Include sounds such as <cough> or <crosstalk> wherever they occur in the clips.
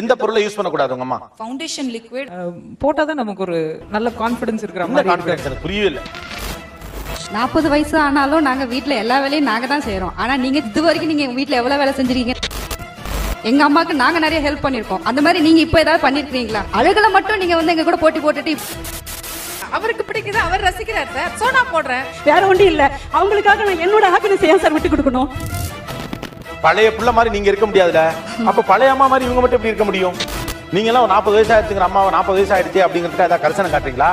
எந்த பொருளை யூஸ் பண்ணக்கூடாது உங்க அம்மா ஃபவுண்டேஷன் லிக்விட் போட்டால் தான் நமக்கு ஒரு நல்ல கான்ஃபிடன்ஸ் இருக்கிற மாதிரி எனக்கு புரியவே இல்லை. நாற்பது வயசு ஆனாலும் நாங்க வீட்ல எல்லா வேலையும் நாங்க தான் செய்றோம். ஆனா நீங்க இது வரைக்கும் நீங்க எங்க வீட்ல எவ்வளவு வேலை செஞ்சிருக்கீங்க? எங்க அம்மாக்கு நாங்க நிறைய ஹெல்ப் பண்ணிருக்கோம். அந்த மாதிரி நீங்க இப்ப ஏதாவது பண்ணிருக்கீங்களா அழகுல மட்டும் நீங்க வந்து எங்க கூட போட்டி போட்டுட்டு அவருக்கு பிடிக்குது அவர் ரசிக்கிறார் சார். சோ நான் போடுறேன். வேற ஒன்றும் இல்ல. அவங்களுக்காக நான் என்னோட ஹாப்பினஸ் ஏன் சார் விட்டு கொடுக்கணும்? பழைய புள்ள மாதிரி நீங்க இருக்க முடியாதுல. அப்ப பழைய அம்மா மாதிரி இவங்க மட்டும் எப்படி இருக்க முடியும்? நீங்க எல்லாம் நாற்பது வயசு ஆயிடுச்சுங்கிற அம்மா நாற்பது வயசு ஆயிடுச்சு அப்படிங்கிறதுக்கு ஏதாவது கரிசனம் காட்டுறீங்களா?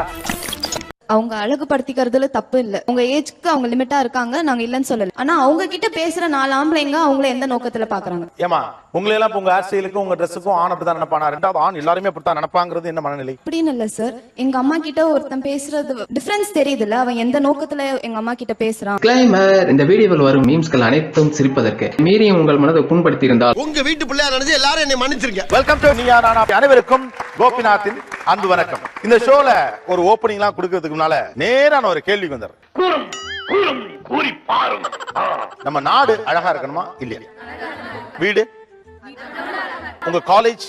அவங்க அழகுபடுத்திக்கிறதுல தப்பு இல்ல. உங்க ஏஜ்க்கு அவங்க லிமிட்டா இருக்காங்க நாங்க இல்லைன்னு சொல்லல. ஆனா அவங்க கிட்ட பேசுற நாலு ஆம்பளைங்க அவங்கள எந்த நோக்கத்துல பாக்குறாங்க? ஏமா உங்களை எல்லாம் உங்க ஹேர் ஸ்டைலுக்கும் உங்க ட்ரெஸ்ஸுக்கும் ஆண் அப்படிதான் நினைப்பானா? ரெண்டாவது ஆண் எல்லாருமே அப்படித்தான் நினைப்பாங்கிறது என்ன மனநிலை? அப்படின்னு இல்ல சார் எங்க அம்மா கிட்ட ஒருத்தன் பேசுறது டிஃபரன்ஸ் தெரியுதுல்ல. அவன் எந்த நோக்கத்துல எங்க அம்மா கிட்ட பேசுறான்? கிளைமர் இந்த வீடியோவில் வரும் மீம்ஸ்கள் அனைத்தும் சிரிப்பதற்கு. மீறியும் உங்கள் மனதை புண்படுத்தி இருந்தால் உங்க வீட்டு பிள்ளையா நினைச்சு எல்லாரும் என்னை மன்னிச்சிருங்க. Welcome to Neeya Naana. அனைவருக்கும் கோபிநாத்தின் அன்பு வணக்கம். இந்த ஷோல ஒரு ஓப்பனிங்லாம் கொடுக்கறதுக்கு முன்னால நேரா நான் ஒரு கேள்விக்கு வந்துடுறேன். நம்ம நாடு அழகா இருக்கணுமா? இல்லையா? வீடு? உங்க காலேஜ்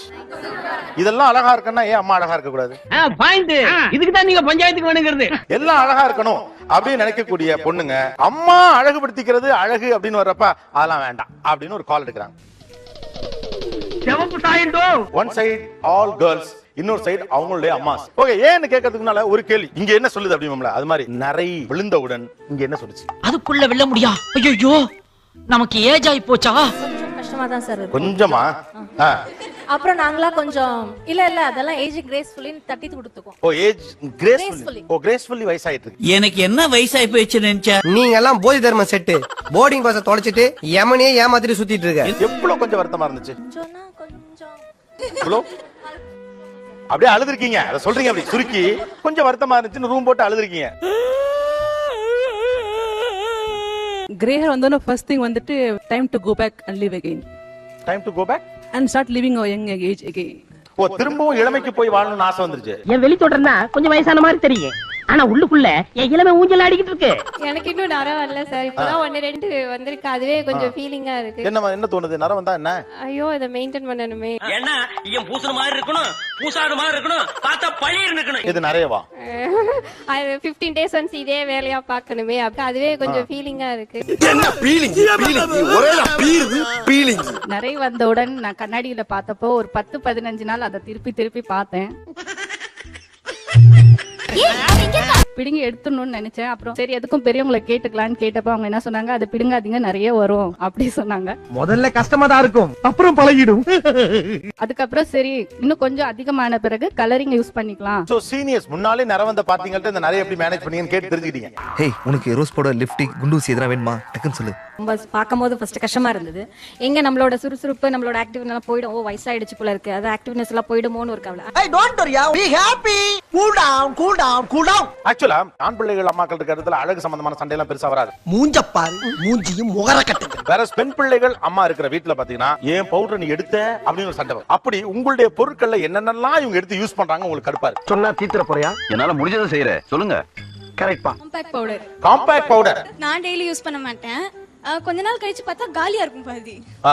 இதெல்லாம் அழகா இருக்கணும்னா ஏன் அம்மா அழகா இருக்க கூடாது இதுக்கு தான் நீங்க பஞ்சாயத்துக்கு வேணுங்கிறது. எல்லாம் அழகா இருக்கணும் அப்படின்னு நினைக்கக்கூடிய பொண்ணுங்க அம்மா அழகுபடுத்திக்கிறது அழகு அப்படின்னு வர்றப்ப அதெல்லாம் வேண்டாம் அப்படின்னு ஒரு கால் எடுக்கிறாங்க. ஒன் சைடு ஆல் கேர்ள்ஸ் இன்னொரு சைடு அவங்களுடைய அம்மா ஓகே ஏன்னு கேட்கறதுக்கு முன்னால ஒரு கேள்வி. இங்க என்ன சொல்லுது அப்படிங்களா அது மாதிரி நிறை விழுந்தவுடன் இங்க என்ன சொல்லுச்சு? அதுக்குள்ள வெல்ல முடியா? ஐயோ நமக்கு ஏஜ் ஆயி போச்சா? கஷ்டமா தான் சார் கொஞ்சமா. அப்புறம் நாங்களா கொஞ்சம் இல்ல இல்ல அதெல்லாம் ஏஜ் கிரேஸ்ஃபுல்லின்னு தட்டி கொடுத்துக்கோம் ஓ ஏஜ் கிரேஸ்ஃபுல்லி. ஓ கிரேஸ்ஃபுல்லி வயசாயிட்டு இருக்கு எனக்கு என்ன வயசாயி போயிடுச்சு நினைச்சா? நீங்க எல்லாம் போதி தர்ம செட்டு. போர்டிங் பாஸ தொலைச்சிட்டு யமனே ஏமாத்திட்டு சுத்திட்டு இருக்க. எவ்வளவு கொஞ்சம் வருத்தமா இருந்துச்சு? கொஞ்சம். அப்படியே அழுதுருக்கீங்க. அதை சொல்றீங்க அப்படி சுருக்கி. கொஞ்சம் வருத்தமா இருந்துச்சுன்னு ரூம் போட்டு அழுதுருக்கீங்க. கிரே ஹேர் வந்தோன்னா ஃபர்ஸ்ட் திங் வந்துட்டு time to go back and live again time to go back and start living our young age again oh திரும்பவும் இளமைக்கு போய் வாழணும்னு ஆசை வந்துருச்சு. என் வெளி தொடர்னா கொஞ்சம் வயசான மாதிரி தெரியும் ஆனா உள்ளுக்குள்ள என் இளமை ஊஞ்சல் ஆடிக்கிட்டு இருக்கு. எனக்கு இன்னும் நிறைய வரல சார். இப்பதான் ஒன்னு ரெண்டு வந்திருக்கு. அதுவே கொஞ்சம் ஃபீலிங்கா இருக்கு. என்ன என்ன தோணுது? நரம் வந்தா என்ன? ஐயோ இதை மெயின்டைன் பண்ணணுமே. ஏன்னா இவன் பூசுன மாதிரி இருக்கணும். பூசாத மாதிரி இருக்கணும். பார்த்தா பழைய இருக்கணும். இது நிறையவா <laughs> அது பிப்டீன் டேஸ் ஒன்ஸ் இதே வேலையா பார்க்கணுமே. அப்ப அதுவே கொஞ்சம் ஃபீலிங்கா இருக்கு. என்ன பீலிங் பீலிங் ஒரே பீருது பீலிங். நிறைய வந்தவுடன் நான் கண்ணாடியில பார்த்தப்போ ஒரு பத்து பதினஞ்சு நாள் அதை திருப்பி திருப்பி பார்த்தேன். Giết! Bị chết rồi! பிடுங்கி எடுத்துடணும்னு நினைச்சேன். அப்புறம் சரி எதுக்கும் பெரியவங்களை கேட்டுக்கலான்னு கேட்டப்ப அவங்க என்ன சொன்னாங்க? அதை பிடுங்காதீங்க நிறைய வரும். அப்படி சொன்னாங்க. முதல்ல கஷ்டமா தான் இருக்கும். அப்புறம் பழகிடும். அதுக்கப்புறம் சரி இன்னும் கொஞ்சம் அதிகமான பிறகு கலரிங் யூஸ் பண்ணிக்கலாம். சோ சீனியர்ஸ் முன்னாலே நரம் வந்த பாத்தீங்கள்ட்ட இந்த நிறைய எப்படி மேனேஜ் பண்ணீங்கன்னு கேட்டு தெரிஞ்சுக்கிட்டீங்க. ஹேய் உனக்கு ரோஸ் பவுடர் லிப்டிக் குண்டூசி எதனா வேணுமா? டக்குன்னு சொல்லு. ரொம்ப பார்க்கும்போது ஃபர்ஸ்ட் கஷ்டமா இருந்தது. எங்க நம்மளோட சுறுசுறுப்பு நம்மளோட ஆக்டிவ்னஸ் எல்லாம் போயிடும். ஓ வயசாயிடுச்சு போல இருக்கு. அது ஆக்டிவ்னஸ் எல்லாம் போயிடுமோன்னு ஒரு கவலை. I don't worry be happy cool down cool down cool down ஆக்சுவலா ஆண் பிள்ளைகள் அம்மாக்கள் இருக்கிற இடத்துல அழகு சம்பந்தமான சண்டை எல்லாம் பெருசா வராது. மூஞ்ச பாரு மூஞ்சியும் முகர வேற பெண் பிள்ளைகள் அம்மா இருக்கிற வீட்டுல பாத்தீங்கன்னா ஏன் பவுடர் நீ எடுத்த? அப்படின்னு ஒரு சண்டை வரும். அப்படி உங்களுடைய பொருட்கள்ல என்னென்னலாம் இவங்க எடுத்து யூஸ் பண்றாங்க உங்களுக்கு கடுப்பா இருக்கு சொன்னா தீத்துற போறியா? என்னால முடிஞ்சதை செய்யற. சொல்லுங்க. கரெக்ட்பா காம்பாக்ட் பவுடர் காம்பாக்ட் பவுடர் நான் டெய்லி யூஸ் பண்ண மாட்டேன். கொஞ்ச நாள் கழிச்சு பார்த்தா காலியா இருக்கும் பாதி. ஆ.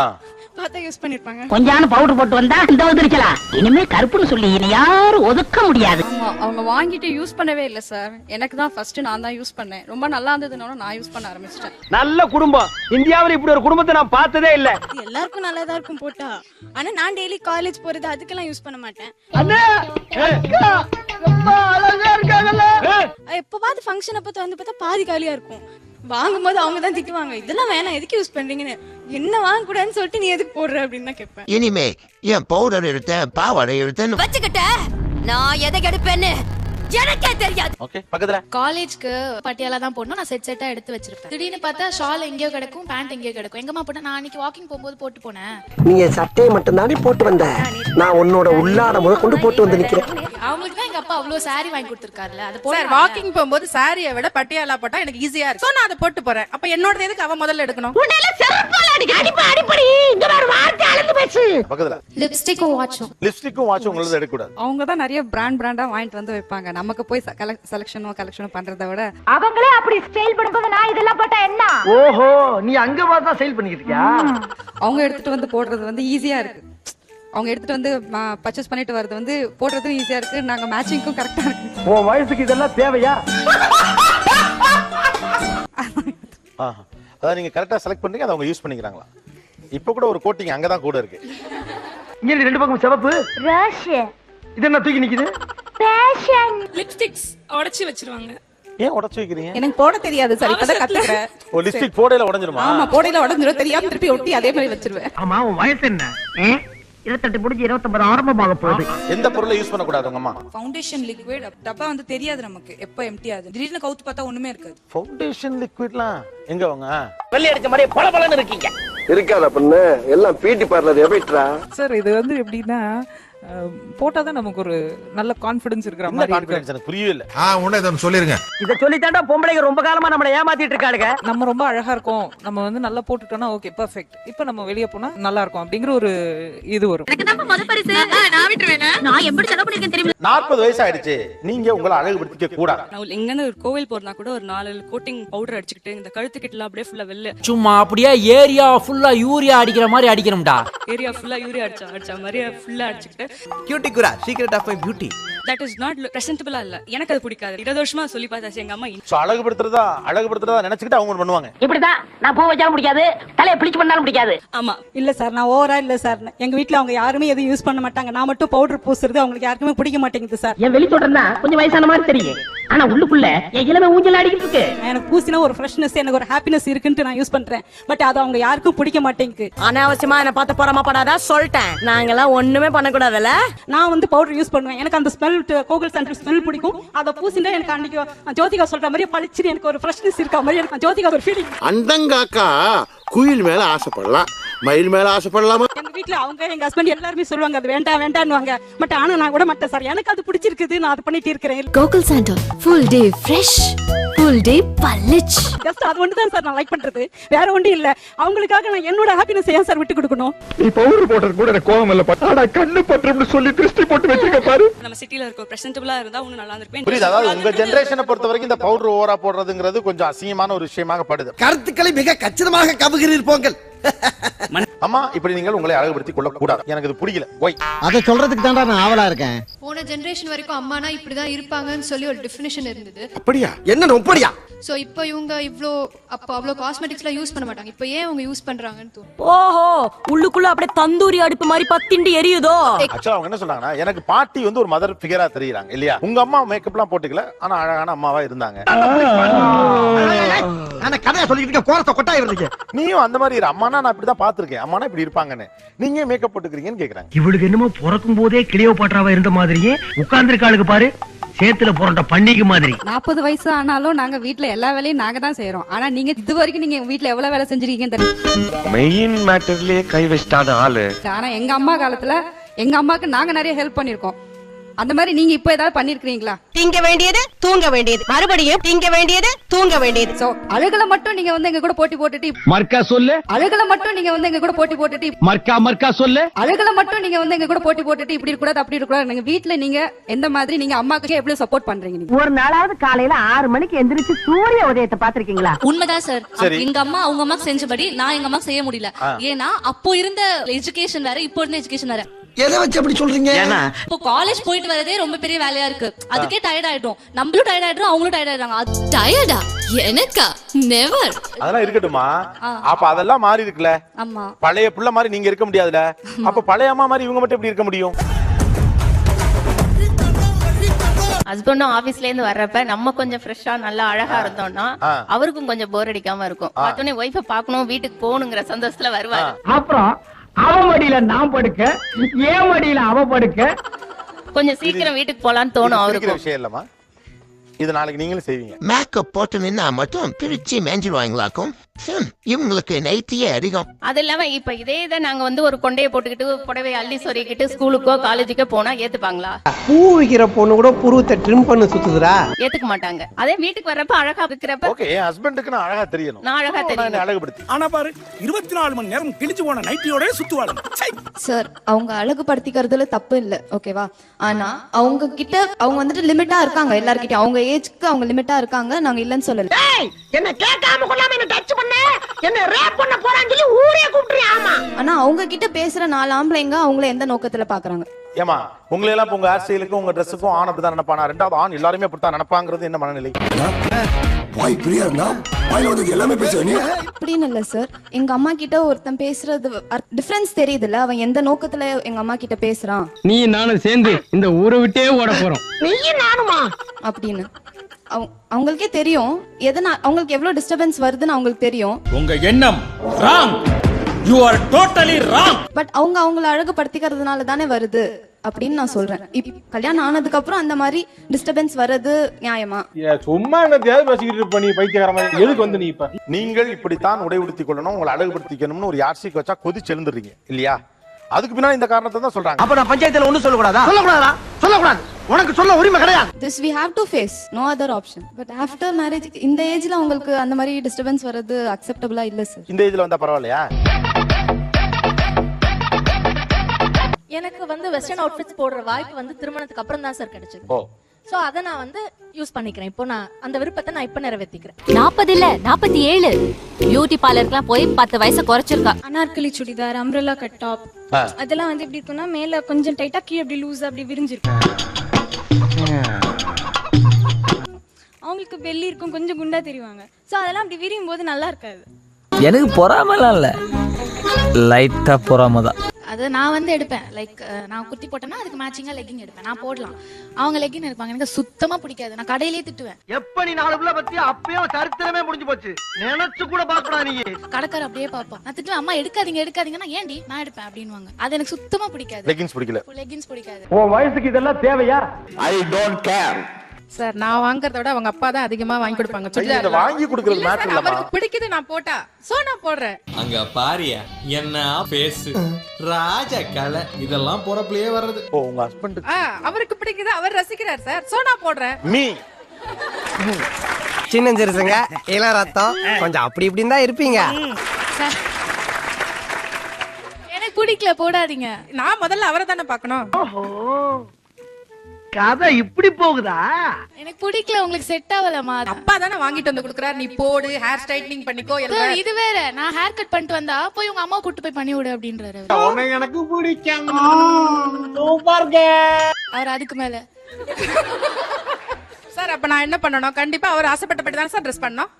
பார்த்தா யூஸ் பண்ணிருப்பாங்க. கொஞ்சான பவுடர் போட்டு வந்தா இந்த வந்துருச்சலாம் இனிமே கருப்புன்னு சொல்லி இனி யாரும் ஒதுக்க முடியாது. ஆமா அவங்க வாங்கிட்டு யூஸ் பண்ணவே இல்ல சார் எனக்கு தான் ஃபர்ஸ்ட் நான் தான் யூஸ் பண்ணேன். ரொம்ப நல்லா இருந்ததுனால நான் யூஸ் பண்ண ஆரம்பிச்சிட்டேன். நல்ல குடும்பம். இந்தியாவில் இப்படி ஒரு குடும்பத்தை நான் பார்த்ததே இல்ல. எல்லாருக்கும் நல்லதா இருக்கும் போட்டா. ஆனா நான் டெய்லி காலேஜ் போறது அதுக்கெல்லாம் யூஸ் பண்ண மாட்டேன். எப்பவாவது ஃபங்க்ஷன் அப்ப வந்து பார்த்தா பாதி காலியா இருக்கும். வாங்கும்போது அவங்க தான் திட்டுவாங்க இதெல்லாம் வேணாம் எதுக்கு யூஸ் பண்றீங்கன்னு? என்ன வாங்க கூடாதுன்னு சொல்லிட்டு நீ எதுக்கு போடுற? அப்படின்னு தான் கேட்பேன். இனிமே என் பவுடர் எடுத்தேன் பாவாடை எடுத்தேன் வச்சுக்கிட்ட நான் எதை எடுப்பேன்னு எனக்கே தெரியாது. ஓகே பக்கத்துல. காலேஜ்க்கு பட்டியாலா தான் போடணும். நான் செட் செட்டா எடுத்து வச்சிருப்பேன். திடீர்னு பார்த்தா ஷால் எங்கேயோ கிடக்கும் பேண்ட் எங்கேயோ கிடக்கும். எங்கம்மா போட்டா நான் அன்னைக்கு வாக்கிங் போகும்போது போட்டு போனேன். நீ என் சட்டையை மட்டும் தானே போட்டு வந்த? நான் உன்னோட உள்ளாட முத கொண்டு போட்டு வந்து நிக்கிறேன். அவங்களுக்கு தான் எங்க அப்பா அவ்வளவு saree வாங்கி கொடுத்துருக்காருல்ல அது சார் போட்டு வாக்கிங் போகும்போது சாரியை விட பட்டியாலா போட்டா எனக்கு ஈஸியா இருக்கு சோ நான் அதை போட்டு போறேன். அப்ப என்னோட எதுக்கு அவ முதல்ல எடுக்கணும்? லிப்ஸ்டிக்கும் வாட்சும் லிப்ஸ்டிக்கும் வாட்ச் உங்களது எடுக்க கூடாது அவங்க தான் நிறைய பிராண்ட் பிராண்டா வாங்கிட்டு வந்து வைப்பாங்க. நமக்கு போய் செலக்ஷனோ கலெக்ஷனோ பண்றதை விட அவங்களே அப்படி ஸ்டைல் பண்ணும்போது நான் இதெல்லாம் போட்டா என்ன? ஓஹோ நீ அங்க பார்த்தா சேல் பண்ணிக்கிட்டு இருக்கியா? அவங்க எடுத்துட்டு வந்து போடுறது வந்து ஈஸியா இருக்கு. அவங்க எடுத்துட்டு வந்து பர்ச்சேஸ் பண்ணிட்டு வர்றது வந்து போடுறதும் ஈஸியா இருக்கு. நாங்க மேட்சிங்க்கும் கரெக்டா இருக்கு. உன் வயசுக்கு இதெல்லாம் தேவையா? ஆஹா. அதாவது நீங்க கரெக்டா செலக்ட் பண்றீங்க அதை அவங்க யூஸ் பண்ணிக்கிறாங்களா? இப்ப கூட ஒரு கோட்டிங் அங்கதான் கூட இருக்கு. இங்க ரெண்டு பக்கம் சிவப்பு. இது என்ன தூக்கி நிக்குது? லிப்ஸ்டிக்ஸ் உடைச்சு வச்சிருவாங்க. ஏன் உடைச்சு வைக்கிறீங்க? எனக்கு போட தெரியாது சார் இப்பதான் கத்துக்கிறேன். ஒரு லிஸ்டிக் போடையில உடைஞ்சிருமா? ஆமா போடையில உடஞ்சிரும். தெரியாம திருப்பி ஒட்டி அதே மாதிரி வச்சிருவேன். ஆமா உன் வயசு என்ன? இருபத்தெட்டு முடிஞ்சு இருபத்தொன்பது ஆரம்பமாக போகுது. எந்த பொருளை யூஸ் பண்ணக்கூடாது உங்க அம்மா ஃபவுண்டேஷன் லிக்விட் டப்பா வந்து தெரியாது நமக்கு. எப்போ எம்டி ஆகுது? திடீர்னு கவுத்து பார்த்தா ஒண்ணுமே இருக்காது. ஃபவுண்டேஷன் லிக்விட்லாம் எங்க அவங்க? வெள்ளை அடிச்ச மாதிரி பல பலன்னு இருக்கீங்க. இருக்காதா பொண்ணு? எல்லாம் பியூட்டி பார்லர் எவைட்ரா? சார் இது வந்து எப்படின்னா போட்டால் தான் நமக்கு ஒரு நல்ல கான்ஃபிடன்ஸ் இருக்கிற மாதிரி இருக்கு. கான்பிடன்ஸ் எனக்கு புரியவே இல்லை. ஆ உன்ன இதை சொல்லிருங்க. இத சொல்லித்தாண்டா பொம்பளைங்க ரொம்ப காலமா நம்மள ஏமாத்திட்டு இருக்காளுங்க. நம்ம ரொம்ப அழகா இருக்கோம். நம்ம வந்து நல்லா போட்டுட்டோம்னா ஓகே பர்ஃபெக்ட் இப்போ நம்ம வெளியே போனா நல்லா இருக்கும் அப்படிங்கிற ஒரு இது வரும். நான் எப்படி செலவு பண்ணிருக்கேன் தெரியுமா நாற்பது வயசு ஆயிடுச்சு. நீங்க உங்களை அழகுபடுத்திக்க கூடாது. நான் எங்கன்னு ஒரு கோவில் போறனா கூட ஒரு நாலு கோட்டிங் பவுடர் அடிச்சுக்கிட்டு இந்த கழுத்துக்கிட்டலாம் அப்படியே ஃபுல்லா வெளில சும்மா அப்படியே ஏரியா ஃபுல்லா யூரியா அடிக்கிற மாதிரி அடிக்கணும்டா. ஏரியா ஃபுல்லா யூரியா அடிச்சா அடிச்ச மாதிரி ஃபுல்லா அடிச்சுக்கிட்டு Cuticura secret of my beauty that is not பிரசன்டபிளா இல்ல எனக்கு அது பிடிக்காது. இருபது வருஷமா சொல்லி பார்த்தாச்சு எங்க அம்மா. சோ அழகுபடுத்துறதா அழகுபடுத்துறதா நினைச்சுக்கிட்டு அவங்க பண்ணுவாங்க. இப்படிதான் நான் பூ வச்சாலும் பிடிக்காது தலையை பிடிச்சு பண்ணாலும் பிடிக்காது. ஆமா. இல்ல சார் நான் ஓவரா இல்ல சார். எங்க வீட்ல அவங்க யாருமே எதுவும் யூஸ் பண்ண மாட்டாங்க. நான் மட்டும் பவுடர் பூசுறது அவங்களுக்கு யாருக்குமே பிடிக்க மாட்டேங்குது சார். என் வெளி சொல்றேன்னா கொஞ்சம் வயசான மாதிரி தெரியும். ஆனா உள்ளுக்குள்ள என் இளமை ஊஞ்சல் அடிக்கிட்டு இருக்கு. எனக்கு பூசினா ஒரு ஃப்ரெஷ்னஸ் எனக்கு ஒரு ஹாப்பினஸ் இருக்குன்ட்டு நான் யூஸ் பண்றேன். பட் அது அவங்க யாருக்கும் பிடிக்க மாட்டேங்குது. அனாவசியமா என்ன பார்த்து போறாம படாதா சொல்லிட்டேன். நாங்கெல்லாம் ஒண்ணுமே பண்ணக்கூடாதுல்ல? நான் வந்து பவுடர் யூஸ் பண்ணுவேன். எனக்கு அந்த ஸ்மெல் கோகுல் சென்டர் ஸ்மெல் பிடிக்கும். அதை பூசினா எனக்கு அன்னைக்கு ஜோதிகா சொல்ற மாதிரி பளிச்சுன்னு எனக்கு ஒரு ஃப்ரெஷ்னஸ் இருக்க மாதிரி எனக்கு ஜோதிகா ஒரு ஃபீலிங் அண்டங்காக்கா குயில் மேல ஆசைப்படலாம். மயில் மேல ஆசைப்படலாமா? எங்க வீட்ல அவங்க எங்க ஹஸ்பண்ட் எல்லாருமே சொல்லுவாங்க அது வேண்டாம் வேண்டாம்னுவாங்க பட் ஆனா நான் கூட மாட்டேன் சார் எனக்கு அது பிடிச்சிருக்குது. நான் அது பண்ணிட்டு இருக்கிறேன். Gokul sandal full day fresh full day பல்லிச் just அது ஒன்று தான் சார் நான் லைக் பண்றது. வேற ஒன்றும் இல்ல. அவங்களுக்காக நான் என்னோட ஹாப்பினஸ் ஏன் சார் விட்டு கொடுக்கணும்? நீ பவுடர் போடுறது கூட எனக்கு கோவம் இல்ல. ஆனா கண்ணு பட்டும்னு சொல்லி திருஷ்டி போட்டு வச்சிருக்க பாரு. நம்ம சிட்டில இருக்க பிரசன்டபிளா இருந்தா இன்னும் நல்லா இருந்திருப்பேன். புரியுது? அதாவது உங்க ஜெனரேஷனை பொறுத்த வரைக்கும் இந்த பவுடர் ஓவரா போடுறதுங்கிறது கொஞ்சம் அசிங்கமான ஒரு விஷயமாக படுது. கருத்துக்களை மிக கச்சிதமாக கவுகிறீர் போங்கள். அம்மா இப்படி நீங்கள் உங்களை அழகுபடுத்திக் கொள்ள கூடாது எனக்கு இது பிடிக்கல ஒய் அத சொல்றதுக்கு தான்டா நான் ஆவலா இருக்கேன் போன ஜெனரேஷன் வரைக்கும் அம்மானா இப்படிதான் இருப்பாங்கன்னு சொல்லி ஒரு டெஃபினேஷன் இருந்தது அப்படியா என்ன அப்படியா சோ இப்போ இவங்க இவ்ளோ அப்போ அவ்வளோ காஸ்மெட்டிக்ஸ்லாம் யூஸ் பண்ண மாட்டாங்க இப்போ ஏன் அவங்க யூஸ் பண்றாங்கன்னு தோணும் ஓஹோ உள்ளுக்குள்ள அப்படியே தந்தூரி அடுப்பு மாதிரி பத்திண்டு எரியுதோ ஆக்சுவலா அவங்க என்ன சொன்னாங்கன்னா எனக்கு பாட்டி வந்து ஒரு மதர் ஃபிகரா தெரியுறாங்க இல்லையா உங்க அம்மா மேக்கப்லாம் போட்டுக்கல ஆனா அழகான அம்மாவா இருந்தாங்க ஆனா கதையா சொல்லிட்டு கோரத்தை கொட்டாய் இருந்தீங்க நீயும் அந்த மாதிரி இரு அம்மானா நான் இப்படிதான் பாத்திருக்கேன் அம்மானா இப்படி இருப்பாங்கன்னு. நீங்க மேக்கப் போட்டுக்கிறீங்கன்னு கேக்குறாங்க. இவளுக்கு என்னமோ பிறக்கும் போதே கிளியோ பாட்ராவா இருந்த மாதிரியே உட்கார்ந்துருக்காளுக்கு பாரு. சேத்துல புரண்ட பண்டிகை மாதிரி. நாற்பது வயசு ஆனாலும் நாங்க வீட்ல எல்லா வேலையும் நாங்க தான் செய்யறோம் ஆனா நீங்க இது வரைக்கும் நீங்க வீட்ல எவ்வளவு வேலை செஞ்சிருக்கீங்கன்னு தெரியல. மெயின் மேட்டர்லயே கை வச்சிட்டான ஆளு. ஆனா எங்க அம்மா காலத்துல எங்க அம்மாக்கு நாங்க நிறைய ஹெல்ப் பண்ணிருக்கோம் அந்த மாதிரி நீங்க இப்ப ஏதாவது பண்ணிருக்கீங்களா திங்க வேண்டியது தூங்க வேண்டியது. மறுபடியும் திங்க வேண்டியது தூங்க வேண்டியது. சோ அழகுல மட்டும் நீங்க வந்து எங்க கூட போட்டி போட்டுட்டு மர்க்கா சொல்லு. அழகுல மட்டும் நீங்க வந்து எங்க கூட போட்டி போட்டுட்டு மர்க்கா மர்க்கா சொல்லு. அழகுல மட்டும் நீங்க வந்து எங்க கூட போட்டி போட்டுட்டு இப்படி இருக்க கூடாது அப்படி இருக்க கூடாது நீங்க வீட்ல நீங்க எந்த மாதிரி நீங்க அம்மாக்கு எப்படி சப்போர்ட் பண்றீங்க நீங்க? ஒரு நாளாவது காலையில ஆறு மணிக்கு எந்திரிச்சு சூரிய உதயத்தை பாத்திருக்கீங்களா உண்மைதான் சார். எங்க அம்மா அவங்க அம்மா செஞ்சபடி நான் எங்க அம்மா செய்ய முடியல. ஏன்னா அப்போ இருந்த எஜுகேஷன் வேற இப்போ இருந்த எஜுகேஷன் வேற. எதை வச்சு அப்படி சொல்றீங்க? இப்போ காலேஜ் போயிட்டு வரதே ரொம்ப பெரிய வேலையா இருக்கு. அதுக்கே டயர்ட் ஆயிடும் நம்மளும் டயர்ட் ஆயிடும் அவங்களும் டயர்ட் ஆயிடுறாங்க. டயர்டா எனக்கா? நெவர் அதெல்லாம் இருக்கட்டுமா. அப்ப அதெல்லாம் மாறி இருக்குல்ல. ஆமா. பழைய புள்ள மாதிரி நீங்க இருக்க முடியாதுல அப்ப பழைய அம்மா மாதிரி இவங்க மட்டும் எப்படி இருக்க முடியும்? ஹஸ்பண்டும் ஆபீஸ்ல இருந்து வர்றப்ப நம்ம கொஞ்சம் ஃப்ரெஷ்ஷா நல்லா அழகா இருந்தோம்னா. அவருக்கும் கொஞ்சம் போர் அடிக்காம இருக்கும். பார்த்தோன்னே ஒய்ஃபை பார்க்கணும் வீட்டுக்கு போகணுங்கிற சந்தோஷத்துல வருவாரு. அப்புறம் அவ மடியில நான் படுக்க ஏன் மடியில அவ படுக்க. கொஞ்சம் சீக்கிரம் வீட்டுக்கு போலான்னு தோணும் பிடிக்கிற விஷயம் இல்லம்மா. இது நாளைக்கு நீங்களும் செய்வீங்க. மேக்கப் போட்டு நின்னா மட்டும் பிரிச்சு மேஞ்சிருவாங்களாக்கும் இவங்களுக்கு நைட்டியே அதிகம். அது இல்லாம இப்ப இதே இதை நாங்க வந்து ஒரு கொண்டையை போட்டுக்கிட்டு புடவை அள்ளி சொருகிட்டு ஸ்கூலுக்கோ காலேஜுக்கோ போனா ஏத்துப்பாங்களா? பூ விக்கிற பொண்ணு கூட புருவத்தை ட்ரிம் பண்ண சுத்துதுடா. ஏத்துக்க மாட்டாங்க. அதே வீட்டுக்கு வர்றப்ப அழகா இருக்கிறப்ப ஓகே என் ஹஸ்பண்டுக்கு நான் அழகா தெரியணும். நான் அழகா நான் தெரியும் அழகுபடுத்தி. ஆனா பாரு இருபத்தி நாலு மணி நேரம் கிழிச்சு போன நைட்டியோட சுத்துவாள் சார் அவங்க அழகுபடுத்திக்கிறதுல தப்பு இல்ல. ஓகேவா ஆனா அவங்க கிட்ட அவங்க வந்துட்டு லிமிட்டா இருக்காங்க எல்லார்கிட்டயும். அவங்க ஏஜ்க்கு அவங்க லிமிட்டா இருக்காங்க நாங்க இல்லைன்னு சொல்லல. என்ன கேட்காம கொள்ளாம என்ன டச் பண்ண என்ன ரேப் பண்ண போறான்னு சொல்லி ஊரே கூப்பிட்டுறியா ஆமா. ஆனா அவங்க கிட்ட பேசுற நாலு ஆம்பளைங்க அவங்கள எந்த நோக்கத்துல பாக்குறாங்க? ஏமா உங்களை எல்லாம் உங்க ஹேர் ஸ்டைலுக்கும் உங்க ட்ரெஸ்ஸுக்கும் ஆண் அப்படிதான் நினைப்பானா? ரெண்டாவது ஆண் எல்லாருமே அப்படித்தான் நினைப்பாங்கிறது என்ன மனநிலை? வாய் பிரியா இருந்தா? வாயில வந்து எல்லாமே பேசுவ நீ? அப்படின்னு இல்ல சார் எங்க அம்மா கிட்ட ஒருத்தன் பேசுறது டிஃபரன்ஸ் தெரியுதுல்ல? அவன் எந்த நோக்கத்துல எங்க அம்மா கிட்ட பேசுறான்? நீ நானும் சேர்ந்து இந்த ஊரை விட்டே ஓட போறோம். நீயும் நானுமா? அப்படின்னு. அவங்களுக்கே தெரியும். எதனா அவங்களுக்கு எவ்வளவு டிஸ்டர்பன்ஸ் வருதுன்னு அவங்களுக்கு தெரியும். உங்க எண்ணம் wrong you are totally wrong but அவங்க அவங்கள அழகுபடுத்திக்கிறதுனால தானே வருது அப்படின்னு நான் சொல்றேன். இப் கல்யாணம் ஆனதுக்கு அப்புறம் அந்த மாதிரி டிஸ்டர்பன்ஸ் வர்றது நியாயமா? சும்மா என்ன தேவை பேசிக்கிட்டு இருப்ப நீ பைத்தியக்கார மாதிரி. எதுக்கு வந்து நீ இப்ப? நீங்கள் இப்படித்தான் உடை உடுத்திக் கொள்ளணும் உங்களை அழகுபடுத்திக்கணும்னு ஒரு யார்சிக்கு வச்சா கொதிச்சு எழுந்துடுறீங்க இல்லையா? அதுக்கு பின்னாடி இந்த காரணத்தை தான் சொல்றாங்க. அப்ப நான் பஞ்சாயத்துல ஒண்ணு சொல்லக்கூடாதா? சொல்லக்கூடாதா சொல்லக்கூடாது. உனக்கு சொல்ல உரிமை கிடையாது. This we have to face no other option but after marriage இந்த ஏஜ்ல உங்களுக்கு அந்த மாதிரி டிஸ்டர்பன்ஸ் வர்றது அக்செப்டபிளா இல்ல சார் இந்த இதுல வந்தா பரவாயில்லையா? எனக்கு வந்து வெஸ்டர்ன் அவுட்ஃபிட்ஸ் போடுற வாய்ப்பு வந்து திருமணத்துக்கு அப்புறம் தான் சார் கிடைச்சது ஓ. சோ அத நான் வந்து யூஸ் பண்ணிக்கிறேன். இப்போ நான் அந்த விருப்பத்தை நான் இப்ப நிறைவேற்றிக்கிறேன் நாற்பது இல்ல நாற்பத்தி ஏழு. பியூட்டி பார்லருக்குலாம் போய் பத்து வயசு குறைச்சிருக்கா. Anarkali churidar umbrella cut top. அதெல்லாம் வந்து எப்படி இருக்கும்னா மேல கொஞ்சம் டைட்டா கீழே அப்படி லூஸ் அப்படி விரிஞ்சிருக்கும். அவங்களுக்கு பெல்லி இருக்கும் கொஞ்சம் குண்டா தெரிவாங்க. சோ அதெல்லாம் அப்படி விரியும் போது நல்லா இருக்காது. எனக்கு பொறாமலாம் இல்ல. லைட்டா பொறாம தான் அது நான் வந்து எடுப்பேன். லைக் நான் குர்த்தி போட்டேன்னா அதுக்கு மேட்சிங்கா லெக்கிங் எடுப்பேன். நான் போடலாம். அவங்க லெக்கிங் எடுப்பாங்க. எனக்கு சுத்தமா பிடிக்காது. நான் கடையிலேயே திட்டுவேன். எப்ப நீ நாலு புள்ள பத்தி அப்பயே சரித்திரமே முடிஞ்சு போச்சு. நினைச்சு கூட பாக்கடா நீ கடைக்கார அப்படியே பார்ப்போம் நான் திட்டுவேன் அம்மா எடுக்காதீங்க எடுக்காதீங்கன்னா ஏன்டி? நான் எடுப்பேன் அப்படின்வாங்க அது எனக்கு சுத்தமா பிடிக்காது. லெகின்ஸ் பிடிக்கல. லெகின்ஸ் பிடிக்காது. உன் வயசுக்கு இதெல்லாம் தேவையா? ஐ டோன்ட் கேர் சார் நான் வாங்குறத விட அவங்க அப்பா தான் அதிகமா வாங்கி கொடுப்பாங்க. இதை வாங்கி கொடுக்கறது மேட்டர் இல்லம்மா. அவருக்கு பிடிக்குது நான் போட்டா. சோ நான் போடுறேன். அங்க பாரியா என்ன பேசு. ராஜ கலை இதெல்லாம் பொறப்புலயே வர்றது. ஓ உங்க ஹஸ்பண்ட் அவருக்கு பிடிக்குது? அவர் ரசிக்கிறார் சார். சோ நான் போடுறேன். மீ சின்ன சிறுசுங்க இள ரத்தம். கொஞ்சம் அப்படி இப்படின்னு தான் இருப்பீங்க. எனக்கு பிடிக்கல போடாதீங்க. நான் முதல்ல அவரை தானே பார்க்கணும். கதை இப்படி போகுதா? எனக்கு பிடிக்கல உங்களுக்கு செட் ஆகலமா அப்பா தானே வாங்கிட்டு வந்து கொடுக்குறாரு. நீ போடு ஹேர் ஸ்ட்ரைட்னிங் பண்ணிக்கோ எல்லாம். இது வேற. நான் ஹேர் கட் பண்ணிட்டு வந்தா போய் உங்க அம்மா கூட்டு போய் பண்ணி விடு அப்படின்றாரு உன்னை எனக்கு பிடிக்கும். அவர் அதுக்கு மேல. சார் அப்ப நான் என்ன பண்ணணும்? கண்டிப்பா அவர் ஆசைப்பட்டபடி தானே சார் ட்ரெஸ் பண்ணோம்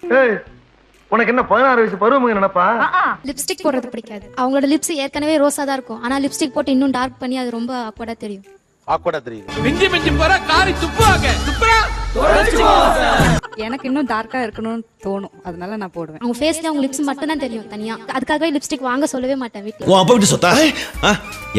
உனக்கு என்ன பதினாறு வயசு பருவம் நினைப்பா? லிப்ஸ்டிக் போடுறது பிடிக்காது. அவங்களோட லிப்ஸ் ஏற்கனவே ரோஸா தான் இருக்கும். ஆனா லிப்ஸ்டிக் போட்டு இன்னும் டார்க் பண்ணி அது ரொம்ப ஆக்வர்டா தெரியும். ஆக்வர்டா தெரியுது. மிஞ்சி மிஞ்சி போற காரி துப்புவாங்க துப்புறா? எனக்கு இன்னும் டார்க்கா இருக்கணும்னு தோணும். அதனால நான் போடுவேன். அவங்க ஃபேஸ்ல அவங்க லிப்ஸ் மட்டும் தான் தெரியும் தனியா. அதுக்காகவே லிப்ஸ்டிக் வாங்க சொல்லவே மாட்டேன் வீட்டுல உன் அப்பா விட்டு சொத்தா?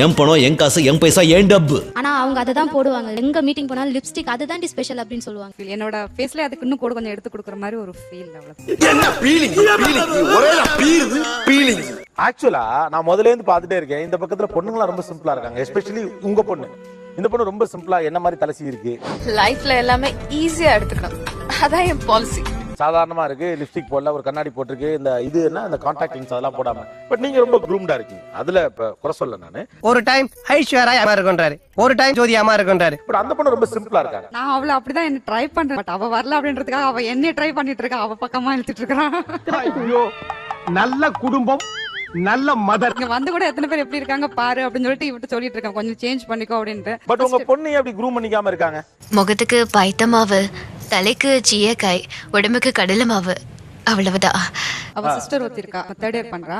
என் பணம் என் காசு என் பைசா என் டப்பு. ஆனா அவங்க அதை தான் போடுவாங்க. எங்க மீட்டிங் போனாலும் லிப்ஸ்டிக் அதுதான் ஸ்பெஷல் அப்படின்னு சொல்லுவாங்க. என்னோட ஃபேஸ்ல அதுக்கு இன்னும் கூட கொஞ்சம் எடுத்து கொடுக்குற மாதிரி ஒரு ஃபீல் அவ்வளவு என்ன பீலிங் பீலிங் ஒரே பீருது பீலிங். ஆக்சுவலா நான் முதல்ல இருந்து பார்த்துட்டே இருக்கேன். இந்த பக்கத்துல பொண்ணுங்களா ரொம்ப சிம்பிளா இருக்காங்க எஸ்பெஷலி உங்க பொண்ணு. இந்த பொண்ணு ரொம்ப சிம்பிளா என்ன மாதிரி தலசி இருக்கு லைஃப்ல எல்லாமே ஈஸியா எடுத்துக்கணும். அதான் என் பாலிசி சாதாரணமா இருக்கு லிப்ஸ்டிக் போடல ஒரு கண்ணாடி போட்டிருக்கு இந்த இது என்ன இந்த கான்டாக்ட் லிங்ஸ் அதெல்லாம் போடாம. பட் நீங்க ரொம்ப க்ரூம்டா இருக்கீங்க. அதுல இப்ப குறை சொல்ல நானு. ஒரு டைம் ஐஸ்வர்யா அம்மா இருக்குன்றாரு? ஒரு டைம் ஜோதி அம்மா இருக்குன்றாரு. பட் அந்த பொண்ணு ரொம்ப சிம்பிளா இருக்காங்க. நான் அவளை அப்படிதான் என்ன ட்ரை பண்றேன். பட் அவ வரல அப்படின்றதுக்காக அவ என்ன ட்ரை பண்ணிட்டு இருக்கா. அவ பக்கமா இழுத்துட்டு இருக்கான் ஐயோ நல்ல குடும்பம். நல்ல மதர் இங்க வந்து கூட எத்தனை பேர் எப்படி இருக்காங்க பாரு அப்படின்னு சொல்லிட்டு இவட்டு சொல்லிட்டு இருக்கேன் கொஞ்சம் சேஞ்ச் பண்ணிக்கோ அப்படின்ட்டு. பட் உங்க பொண்ணு அப்படி க்ரூம் பண்ணிக்காம இருக்காங்க? முகத்துக்கு பைத்த மாவு தலைக்கு சீயக்காய் உடம்புக்கு கடலை மாவு அவ்வளவுதான். அவ சிஸ்டர் ஒருத்தி இருக்கா. தேர்ட் இயர் பண்றா.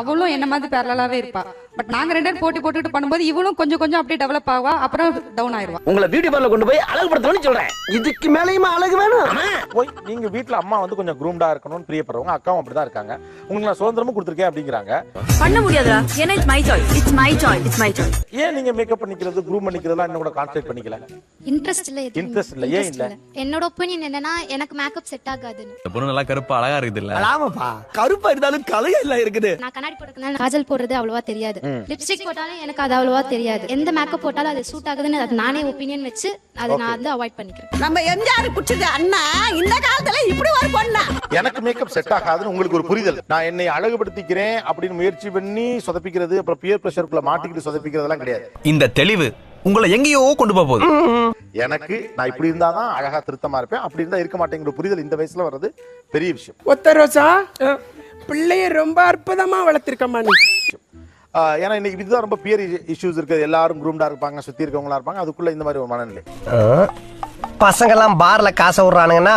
அவளும் என்ன மாதிரி பேரலாவே இருப்பா. பட் நாங்க ரெண்டு பேரும் போட்டி போட்டுட்டு பண்ணும்போது இவளும் கொஞ்சம் கொஞ்சம் அப்படியே டெவலப் ஆவா அப்புறம் டவுன் ஆயிருவா. உங்களை பியூட்டி பார்லர் கொண்டு போய் அழகுபடுத்தணும்னு சொல்றேன். இதுக்கு மேலேயுமா அழகு வேணும்? போய் நீங்க வீட்ல அம்மா வந்து கொஞ்சம் க்ரூம்டா இருக்கணும்னு பிரியப்படுறவங்க அக்காவும் அப்படிதான் இருக்காங்க. உங்களுக்கு நான் சுதந்திரமும் கொடுத்துருக்கேன் அப்படிங்கிறாங்க. பண்ண முடியாதா ஏன்னா it's my choice it's my choice it's my choice ஏன் நீங்க மேக்கப் பண்ணிக்கிறது க்ரூம் பண்ணிக்கிறதெல்லாம் இன்னும் கூட கான்சென்ட்ரேட் பண்ணிக்கல? இன்ட்ரெஸ்ட் இல்ல. இன்ட்ரெஸ்ட் இல்ல. ஏன் இல்ல? என்னோட ஒப்பீனியன் என்னன்னா எனக்கு மேக்கப் செட் ஆகாதுன்னு. இந்த பொண்ணு நல்லா கருப்பா அழகா இருக்குது இல்ல? ஆமாப்பா. கருப்பா இருந்தாலும் கலையா இல்ல இருக்குது. நான் கண்ணாடி போட்டுக்கனால காஜல் போடுறது அவ்வளவா தெரியாது. லிப்ஸ்டிக் போட்டாலும் எனக்கு அது அவ்வளவா தெரியாது. எந்த மேக்கப் போட்டாலும் அது சூட் ஆகுதுன்னு அது நானே ஒப்பீனியன் வச்சு அதை நான் வந்து அவாய்ட் பண்ணிக்கிறேன். நம்ம எம்ஜிஆர் குடிச்சது அண்ணா இந்த காலத்துல இப்படி ஒரு பொண்ணா? எனக்கு மேக்கப் செட் ஆகாதுன்னு உங்களுக்கு ஒரு புரிதல். நான் என்னை அழகுபடுத்திக்கிறேன் அப்படின்னு முயற்சி பண்ணி சொதப்பிக்கிறது அப்புறம் பியர் பிரஷருக்குள்ள மாட்டிக்கிட்டு சொதப்பிக்கிறதெல்லாம் கிடையாது. இந்த தெளிவு உங்களை எங்கேயோ கொண்டு போக போகுது. எனக்கு நான் இப்படி இருந்தாதான் அழகா திருத்தமா இருப்பேன். அப்படி இருந்தா இருக்க மாட்டேங்கிற புரிதல் இந்த வயசுல வர்றது பெரிய விஷயம். ஒத்த ரோசா? பிள்ளைய ரொம்ப அற்புதமா வளர்த்திருக்கம்மா நீ. ஆஹ் ஏன்னா இன்னைக்கு இதுதான் ரொம்ப பியர் இஷ்யூஸ் இருக்குது. எல்லாரும் குரூம்டா இருப்பாங்க சுத்தி இருக்கவங்களா இருப்பாங்க. அதுக்குள்ள இந்த மாதிரி ஒரு மனநிலை. பசங்கெல்லாம் பார்ல காசை விடுறானுங்கன்னா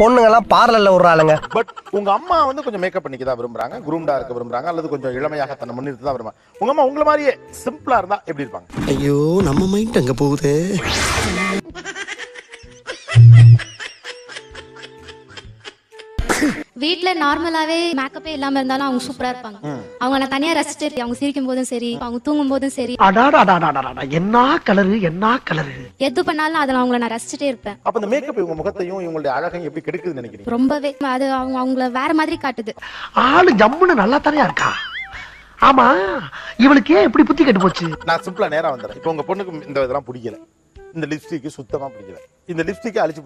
பொண்ணுங்கெல்லாம் பார்லர்ல விடுறாளுங்க. பட் உங்க அம்மா வந்து கொஞ்சம் மேக்கப் பண்ணிக்க தான் விரும்புறாங்க குரூம்டா இருக்க விரும்புறாங்க அல்லது கொஞ்சம் இளமையாக தன்னை முன்னிறுத்தி தான் விரும்புறாங்க. உங்க அம்மா உங்களை மாதிரியே சிம்பிளா இருந்தா எப்படி இருப்பாங்க? ஐயோ நம்ம மைண்ட் அங்க போகுது. வீட்ல நார்மலாவே மேக்கப்பே இல்லாம இருந்தாலும் அவங்க சூப்பரா இருப்பாங்க. அவங்க நான் தனியா ரசிச்சுட்டு இருக்கேன். அவங்க சிரிக்கும் போதும் சரி அவங்க தூங்கும் போதும் சரி என்ன கலரு என்ன கலரு எது பண்ணாலும் அதுல அவங்கள நான் ரசிச்சுட்டே இருப்பேன். அப்ப இந்த மேக்கப் இவங்க முகத்தையும் இவங்களுடைய அழகையும் எப்படி கெடுக்குதுன்னு நினைக்கிறீங்க? ரொம்பவே அது அவங்க அவங்கள வேற மாதிரி காட்டுது. ஆளு ஜம்முன்னு நல்லா தானே இருக்கா? ஆமா இவளுக்கு ஏன் இப்படி புத்தி கெட்டு போச்சு? நான் சிம்பிளா நேரா வந்துடுறேன். இப்போ உங்க பொண்ணுக்கு இந்த இதெல்லாம் பிடிக்கல. இந்த லிப்ஸ்டிக் சுத்தமா பிடிக்கல. இந்த லிப்ஸ்டிக்கை அழிச்சு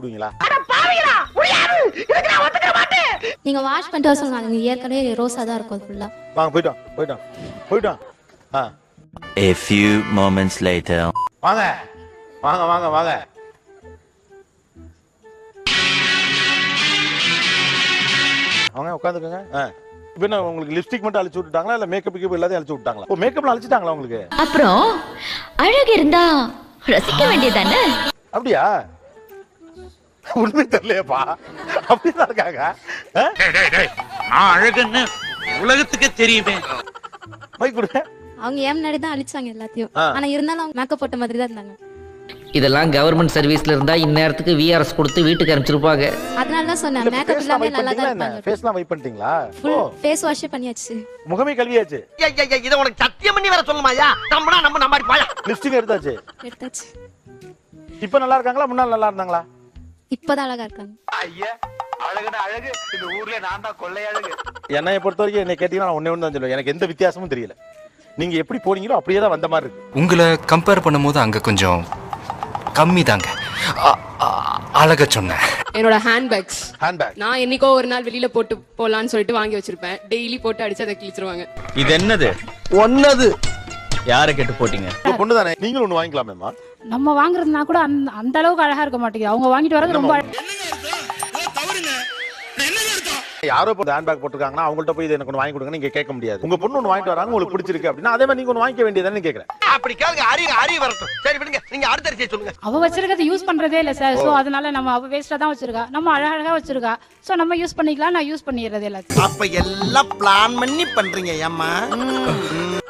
நீங்க வாஷ் பண்ணிட்டு வர சொல்லுங்க. அது ஏற்கனவே ரோஸா தான் இருக்கும் ஃபுல்லா வாங்க போயிட்டோம் போயிட்டோம் போயிட்டோம் ஆ. A few moments later. வாங்க வாங்க வாங்க வாங்க. அவங்க உட்காந்துக்கோங்க. ஆ. இப்போ என்ன உங்களுக்கு லிப்ஸ்டிக் மட்டும் அழிச்சு விட்டுட்டாங்களா இல்ல மேக்கப் கிப் எல்லாத்தையும் அழிச்சு விட்டாங்களா ஓ மேக்கப்ல அழிச்சிட்டாங்களா உங்களுக்கு? அப்புறம் அழகு இருந்தா ரசிக்க வேண்டியதானே அப்படியா? உண்மை தெரியலையப்பா அப்படிதான் இருக்காங்க. ஆ? நான் அழகுன்னு உலகத்துக்கே தெரியுமே. மைக் கொடுங்க அவங்க ஏன் முன்னாடி தான் அழிச்சாங்க எல்லாத்தையும். ஆனா இருந்தாலும் அவங்க மேக்கப் போட்ட மாதிரி தான் இருந்தாங்க. இதெல்லாம் கவர்மெண்ட் சர்வீஸ்ல இருந்தா இந்நேரத்துக்கு விஆர்எஸ் கொடுத்து வீட்டுக்கு அனுப்பிச்சிருப்பாங்க. அதனால தான் சொன்னேன் மேக்கப் இல்லாம நல்லா தான் இருப்பாங்க. ஃபேஸ்லாம் வைப் பண்ணிட்டீங்களா? ஃபுல் ஃபேஸ் வாஷ் பண்ணியாச்சு. முகமே கழுவியாச்சு. இத உனக்கு சத்தியம் பண்ணி வேற சொல்லுமாயா நம்மனா நம்ம நம்பாடி பாயா லிப்ஸ்டிக் எடுத்தாச்சு. எடுத்தாச்சு. இப்போ நல்லா இருக்காங்களா? முன்னாள் நல்லா இருந்தாங்களா? இப்பதான் அழகா இருக்காங்க. ஐயா அழகுனா அழகு. இந்த ஊர்ல நான் தான் கொள்ளை அழகு. என்னைய பொறுத்த வரைக்கும் என்னை கேட்டீங்கன்னா ஒண்ணே ஒன்று தான் சொல்லுவேன். எனக்கு எந்த வித்தியாசமும் தெரியல. நீங்க எப்படி போனீங்களோ அப்படியே தான் வந்த மாதிரி இருக்கு. உங்களை கம்பேர் பண்ணும்போது அங்க கொஞ்சம் கம்மி தாங்க அழக சொன்னேன். என்னோட ஹேண்ட்பேக்ஸ் ஹேண்ட்பேக் நான் என்னைக்கோ ஒரு நாள் வெளியில போட்டு போலான்னு சொல்லிட்டு வாங்கி வச்சிருப்பேன். டெய்லி போட்டு அடிச்சு அதை கிழிச்சிருவாங்க. இது என்னது? ஒன்னது. யாரை கேட்டு போட்டீங்க? உங்க பொண்ணு தானே? நீங்களும் ஒண்ணு வாங்கிக்கலாமேம்மா. நம்ம வாங்குறதுனா கூட அந்த அந்த அளவுக்கு அழகா இருக்க மாட்டேங்குது. அவங்க வாங்கிட்டு வரது ரொம்ப யாரோ இப்போ ஹேண்ட் பேக் போட்டிருக்காங்கன்னா அவங்கள்ட்ட போய் இதை எனக்கு ஒன்று வாங்கி கொடுங்க நீங்க கேட்க முடியாது. உங்க பொண்ணு ஒன்று வாங்கிட்டு வராங்க உங்களுக்கு பிடிச்சிருக்கு அப்படின்னா அதே மாதிரி நீங்க ஒன்று வாங்கிக்க வேண்டியதானே கேட்கறேன் அப்படி கேளுங்க அறி அறி வரட்டும். சரி விடுங்க. நீங்க அடுத்த அரிசியை சொல்லுங்க. அவ வச்சிருக்கிறது யூஸ் பண்றதே இல்ல சார். சோ அதனால நம்ம அவ வேஸ்டா தான் வச்சிருக்கா. நம்ம அழகழகா வச்சிருக்கா. சோ நம்ம யூஸ் பண்ணிக்கலாம் நான் யூஸ் பண்ணிடுறது எல்லாத்தையும் அப்ப எல்லாம் பிளான் பண்ணி பண்றீங்க ஏம்மா?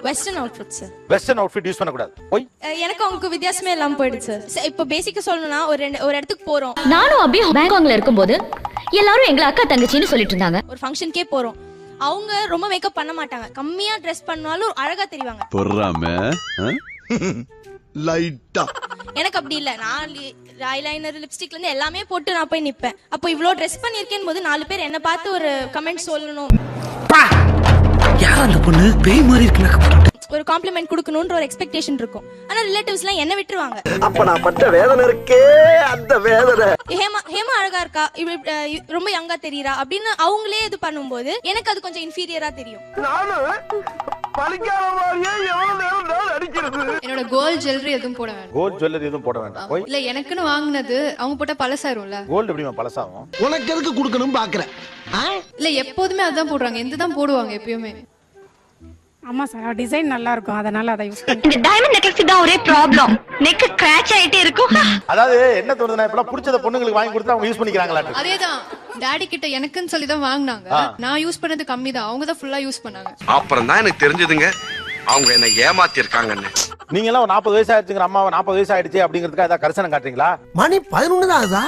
Western outfit sir western outfit use பண்ணக்கூடாது. போய். எனக்கு அவங்களுக்கு வித்தியாசமே இல்லாம போயிடுச்சு. சார் இப்போ பேசிக்கா சொல்லணும்னா ஒரு ரெண்டு ஒரு இடத்துக்கு போறோம். நானும் அபி பேங்காக்ல இருக்கும்போது எல்லாரும் எங்களை அக்கா தங்கச்சின்னு சொல்லிட்டு இருந்தாங்க. ஒரு ஃபங்க்ஷனுக்கே போறோம். அவங்க ரொம்ப மேக்கப் பண்ண மாட்டாங்க. கம்மியா ட்ரெஸ் பண்ணாலும் அழகா தெரிவாங்க. பொறாம? லைட்டா எனக்கு அப்படி இல்ல. நான் ஐலைனர் லிப்ஸ்டிக்ல இருந்து எல்லாமே போட்டு நான் போய் நிப்பேன். அப்போ இவ்ளோ ட்ரெஸ் பண்ணிருக்கேன் போது நாலு பேர் என்ன பார்த்து ஒரு கமெண்ட் சொல்லணும். யார் அந்த பொண்ணு? பேய் மாதிரி இருக்கு ஒரு காம்ப்ளிமெண்ட் கொடுக்கணும்ன்ற ஒரு எக்ஸ்பெக்டேஷன் இருக்கும். ஆனா ரிலேட்டிவ்ஸ்லாம் என்ன விட்டுருவாங்க. அப்ப நான் பட்ட வேதனை இருக்கே அந்த வேதனை. ஹேமா ஹேமா அழகா இருக்கா? ரொம்ப யங்கா தெரியறா அப்படின்னு அவங்களே இது பண்ணும்போது எனக்கு அது கொஞ்சம் இன்ஃபீரியரா தெரியும். என்னோட கோல்ட் ஜுவல்லரி எதுவும் போட வேண்டாம். கோல்ட் ஜுவல்லரி எதுவும் போட வேண்டாம். இல்ல எனக்குன்னு வாங்குனது அவங்க போட்டா பழசாயிரும்ல கோல்டு எப்படிமா பழசாகும்? உனக்கு எதுக்கு கொடுக்கணும் பாக்குறேன். இல்ல எப்போதுமே அதான் போடுறாங்க. எந்த தான் போடுவாங்க எப்பயுமே. ஆமா சார் டிசைன் நல்லா இருக்கும் அதனால அதை யூஸ் இந்த டைமண்ட் நெக்லஸ் தான் ஒரே ப்ராப்ளம் நெக் கிராச் ஆயிட்டே இருக்கும். அதாவது என்ன தோணுதுன்னா இப்பெல்லாம் பிடிச்சத பொண்ணுங்களுக்கு வாங்கி கொடுத்து அவங்க யூஸ் பண்ணிக்கிறாங்களா அதேதான். டாடி கிட்ட எனக்குன்னு சொல்லி தான் வாங்குனாங்க. நான் யூஸ் பண்ணது கம்மி தான் அவங்க தான் ஃபுல்லா யூஸ் பண்ணாங்க. அப்புறம் தான் எனக்கு தெரிஞ்சதுங்க அவங்க என்ன ஏமாத்தி இருக்காங்கன்னு நீங்க எல்லாம் நாற்பது வயசு ஆயிடுச்சுங்கிற அம்மாவை நாற்பது வயசு ஆயிடுச்சு அப்படிங்கிறதுக்காக ஏதாவது கரிசனம் காட்டுறீங்களா? மணி பதினொன்னு தான் ஆகுதா?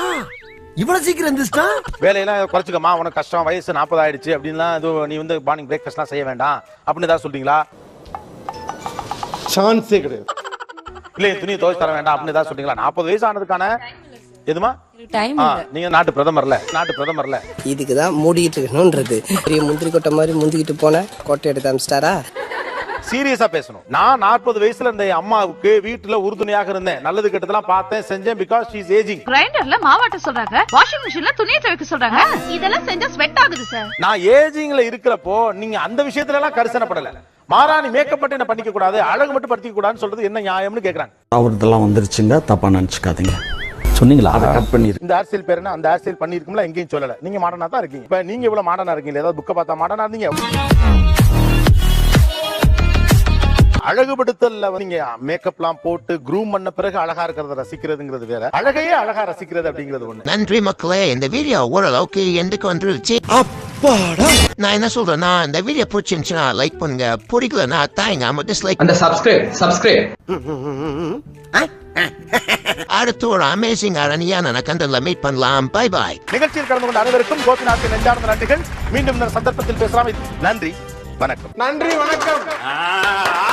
இவ்வளவு சீக்கிரம் எந்திரிச்சிட்டா? வேலையெல்லாம் குறைச்சிக்கமா உனக்கு கஷ்டம் வயசு நாற்பது ஆயிடுச்சு அப்படின்லாம் இது நீ வந்து மார்னிங் பிரேக்ஃபாஸ்ட்லாம் செய்ய வேண்டாம் அப்படின்னு ஏதாவது சொல்றீங்களா? சான்ஸே கிடையாது. இல்ல என் துணியை துவைச்சு தர வேண்டாம் அப்படின்னு ஏதாவது சொல்றீங்களா? நாற்பது வயசு ஆனதுக்கான எதுமா? நீங்க நாட்டு பிரதமர்ல நாட்டு பிரதமர்ல. இதுக்கு தான் மூடிக்கிட்டு இருக்கணும்ன்றது. பெரிய முந்திரி கொட்டை மாதிரி முந்திக்கிட்டு போனேன் கொட்டை எடுத்து அமிச்சிட்டாரா? சீரியஸா பேசணும். நான் நாற்பது வயசுல இருந்த என் அம்மாவுக்கு வீட்டுல உறுதுணையாக இருந்தேன். நல்லது கெட்டதெல்லாம் பார்த்தேன் செஞ்சேன் பிகாஸ் ஷீஸ் ஏஜிங் கிரைண்டர்ல மாவாட்ட சொல்றாங்க வாஷிங் மிஷின்ல துணியை துவைக்க சொல்றாங்க. இதெல்லாம் செஞ்சா ஸ்வெட் ஆகுது சார் நான் ஏஜிங்ல இருக்கிறப்போ நீங்க அந்த விஷயத்துல எல்லாம் கரிசனப்படல மாறா நீ மேக்கப் மட்டும் என்ன பண்ணிக்க கூடாது அழகு மட்டும் படுத்திக்க கூடாதுன்னு சொல்றது என்ன நியாயம்னு கேக்குறாங்க. அவர்தெல்லாம் வந்துருச்சுங்க தப்பா நினச்சிக்காதீங்க. சொன்னீங்களா? அதை கட் பண்ணிரு. இந்த ஸ்டைல் பேர் அந்த ஸ்டைல் பண்ணிருக்கும்ல எங்கேயும் சொல்லல. நீங்க மாடர்னா தான் இருக்கீங்க. இப்ப நீங்க இவ்வளவு மாடர்னா இருக்கீங்க ஏதாவது புக்கை பார்த்தா மாடர்னா இருந்தீங்க? அழகுபடுத்தல்ல. நீங்க மேக்கப்லாம் போட்டு க்ரூம் பண்ண பிறகு அழகா இருக்கிறத ரசிக்கிறதுங்கிறது வேற. அழகையே அழகா ரசிக்கிறது அப்படிங்கிறது ஒண்ணு. நன்றி மக்களே இந்த வீடியோ ஓரளவுக்கு எந்துக்கு வந்துருச்சு. அப்பாடா. நான் என்ன சொல்றேன்னா இந்த வீடியோ பிடிச்சிருந்துச்சுன்னா லைக் பண்ணுங்க. பிடிக்கலன்னா தாயங்க டிஸ்லைக் அந்த சப்ஸ்கிரைப் சப்ஸ்கிரைப் அடுத்து ஒரு அமேசிங் அரணியான கண்டல மீட் பண்ணலாம். பை பாய் நிகழ்ச்சியில் கலந்து கொண்ட அனைவருக்கும் கோபிநாத்தின் நெஞ்சார்ந்த நன்றிகள். மீண்டும் இந்த சந்தர்ப்பத்தில் பேசலாம். நன்றி வணக்கம். நன்றி வணக்கம்.